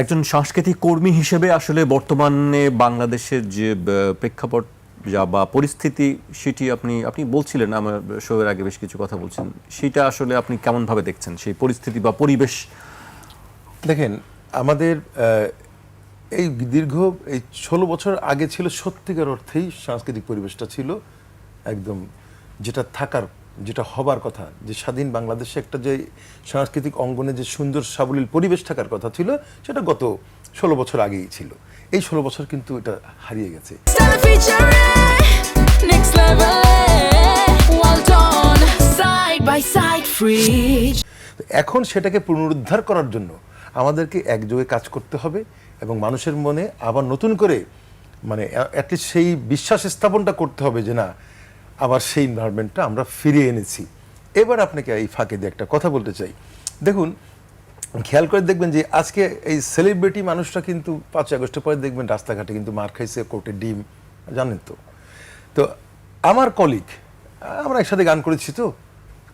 একজন সাংস্কৃতিক কর্মী হিসেবে আসলে বর্তমানে বাংলাদেশের যে প্রেক্ষাপট যা বা পরিস্থিতি, সেটি আপনি আপনি বলছিলেন, আমার শোয়ের আগে বেশ কিছু কথা বলছেন। সেটা আসলে আপনি কেমন ভাবে দেখছেন? সেই পরিস্থিতি বা পরিবেশ? দেখেন, আমাদের এই দীর্ঘ, এই ষোলো বছর আগে ছিল সত্যিকার অর্থেই সাংস্কৃতিক পরিবেশটা ছিল একদম যেটা থাকার যেটা হবার কথা যে স্বাধীন বাংলাদেশে একটা যে সাংস্কৃতিক অঙ্গনে যে সুন্দর সাবলীল পরিবেশ থাকার কথা ছিল সেটা গত ষোলো বছর আগেই ছিল। এই ষোলো বছর কিন্তু এটা হারিয়ে গেছে। এখন সেটাকে পুনরুদ্ধার করার জন্য আমাদেরকে একযোগে কাজ করতে হবে এবং মানুষের মনে আবার নতুন করে মানে অ্যাটলিস্ট সেই বিশ্বাস স্থাপনটা করতে হবে যে না আবার সেই এনভায়রনমেন্টটা আমরা ফিরিয়ে এনেছি। এবার আপনাকে এই ফাঁকে দিয়ে একটা কথা বলতে চাই। দেখুন, খেয়াল করে দেখবেন যে আজকে এই সেলিব্রিটি মানুষটা কিন্তু পাঁচই আগস্টের পরে দেখবেন রাস্তাঘাটে কিন্তু মার খাইছে কোর্টে ডিম, জানেন তো। তো আমার কলিগ আমরা একসাথে গান করেছি তো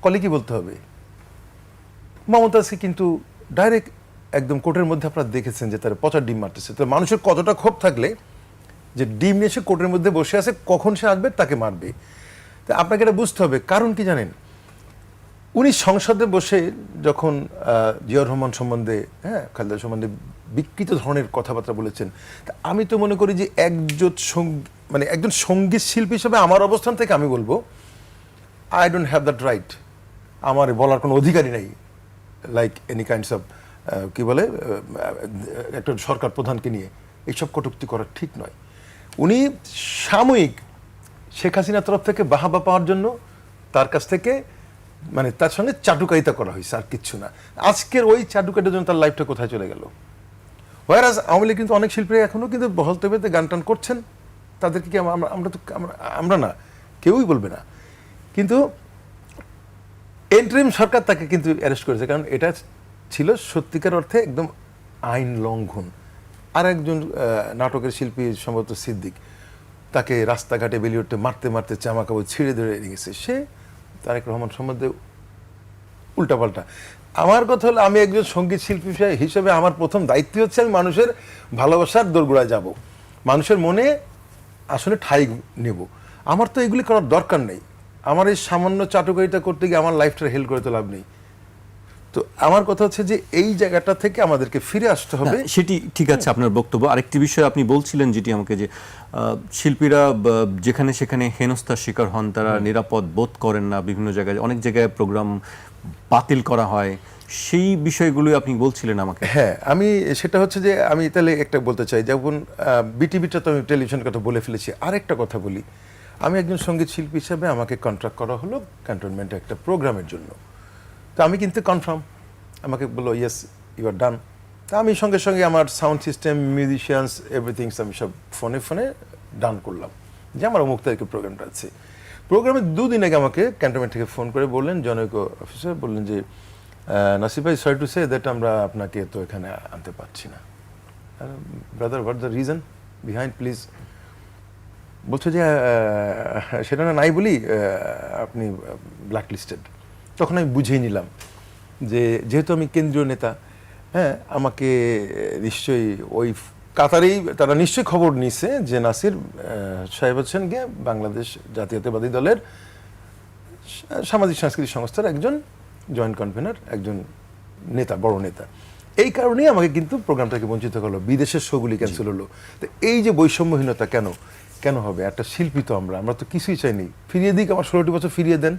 কলিগই বলতে হবে। মমতাজকে কিন্তু ডাইরেক্ট একদম কোর্টের মধ্যে আপনারা দেখেছেন যে তারা পচার ডিম মারতেছে। তো মানুষের কতটা ক্ষোভ থাকলে যে ডিম নিয়ে সে কোর্টের মধ্যে বসে আছে, কখন সে আসবে, তাকে মারবে। তো আপনাকে এটা বুঝতে হবে, কারণ কি জানেন? উনি সংসদে বসে যখন জিয়াউর রহমান সম্বন্ধে হ্যাঁ খালেদা সম্বন্ধে বিকৃত ধরনের কথাবার্তা বলেছেন আমি তো মনে করি যে সঙ্গ- মানে একজন সংগীত শিল্পী হিসেবে আমার অবস্থান থেকে আমি বলব I don't have that right আমার বলার কোনো অধিকারই নাই। লাইক এনি কাইন্ডস অফ কি বলে একটা সরকার প্রধানকে নিয়ে। এইসব কটুক্তি করা ঠিক নয়। উনি সাময়িক শেখ হাসিনার তরফ থেকে বাহাবা পাওয়ার জন্য তার কাছ থেকে মানে তার সঙ্গে চাটুকারিতা করা হয়েছে আর কিচ্ছু না। আজকের ওই চাটুকারিতার জন্য তার লাইফটা কোথায় চলে গেল? ওয়ারাজ আওয়ামী লীগ কিন্তু অনেক শিল্পীরা এখনও কিন্তু বহল তবেতে গান টান করছেন। তাদেরকে কি আমরা আমরা তো, আমরা না, কেউই বলবে না। কিন্তু এন্ট্রিম সরকার তাকে কিন্তু অ্যারেস্ট করেছে, কারণ এটা ছিল সত্যিকার অর্থে একদম আইন লঙ্ঘন। আর একজন নাটকের শিল্পী সম্ভবত সিদ্দিক। তাকে রাস্তাঘাটে বেলিউডে মারতে মারতে জামা কাপড় ছিঁড়ে ধরে নিয়ে গেছে। সে তারেক রহমান সম্বন্ধে উল্টাপাল্টা। আমার কথা হলো, আমি একজন সংগীত শিল্পী হিসেবে- হিসেবে আমার প্রথম দায়িত্ব হচ্ছে আমি মানুষের ভালোবাসার দোরগোড়ায় যাব। মানুষের মনে আসলে ঠাই নেব। আমার তো এগুলি করার দরকার নেই। আমার এই সামান্য চাটুকারিতা করতে গিয়ে আমার লাইফটা হেল্প করে তো লাভ নেই। তো আমার কথা হচ্ছে যে এই জায়গাটা থেকে আমাদেরকে ফিরে আসতে হবে। সেটি ঠিক আছে আপনার বক্তব্য। আরেকটি বিষয় আপনি বলছিলেন যেটি আমাকে যে শিল্পীরা যেখানে সেখানে হেনস্থার শিকার হন তারা নিরাপদ বোধ করেন না বিভিন্ন জায়গায় অনেক জায়গায় প্রোগ্রাম বাতিল করা হয়। সেই বিষয়গুলো আপনি বলছিলেন আমাকে। হ্যাঁ আমি সেটা হচ্ছে যে আমি তাহলে একটা বলতে চাই যেমন বিটিভিটা তো আমি টেলিভিশনের কথা বলে ফেলেছি। আরেকটা কথা বলি আমি একজন সংগীত শিল্পী হিসাবে আমাকে কন্ট্রাক্ট করা হলো ক্যান্টনমেন্টে একটা প্রোগ্রামের জন্য। তো আমি কিন্তু কনফার্ম আমাকে বলল ইয়েস ইউ আর ডান তা আমি সঙ্গে সঙ্গে আমার সাউন্ড সিস্টেম মিউজিশিয়ানস এভরিথিংস আমি সব ফোনে ফোনে ডান করলাম। যে আমার অমুক তারিখে প্রোগ্রামটা আছে। প্রোগ্রামের দুদিন আগে আমাকে ক্যান্টনমেন্ট থেকে ফোন করে বললেন, জনৈক অফিসার বললেন যে নাসিব ভাই সরি টু সে দ্যাট আমরা আপনাকে তো এখানে আনতে পারছি না। Brother what the reason behind please বলছো যে সেটা না নাই বলি আপনি ব্ল্যাক লিস্টেড তখন আমি বুঝেই নিলাম যে যেহেতু আমি কেন্দ্রীয় নেতা হ্যাঁ আমাকে নিশ্চয়ই ওই কাতারেই তারা নিশ্চয়ই খবর নিছে যে নাসির সাহেব হচ্ছেন গিয়ে বাংলাদেশ জাতীয়তাবাদী দলের সামাজিক সাংস্কৃতিক সংস্থার একজন জয়েন্ট কনভেনার একজন নেতা বড় নেতা। এই কারণেই আমাকে কিন্তু প্রোগ্রামটাকে বঞ্চিত করল বিদেশের শোগুলি ক্যান্সেল হলো। তো এই যে বৈষম্যহীনতা কেন কেন হবে? একটা শিল্পী তো আমরা আমরা তো কিছুই চাইনি। ফিরিয়ে দিক আমার ষোলোটি বছর ফিরিয়ে দেন।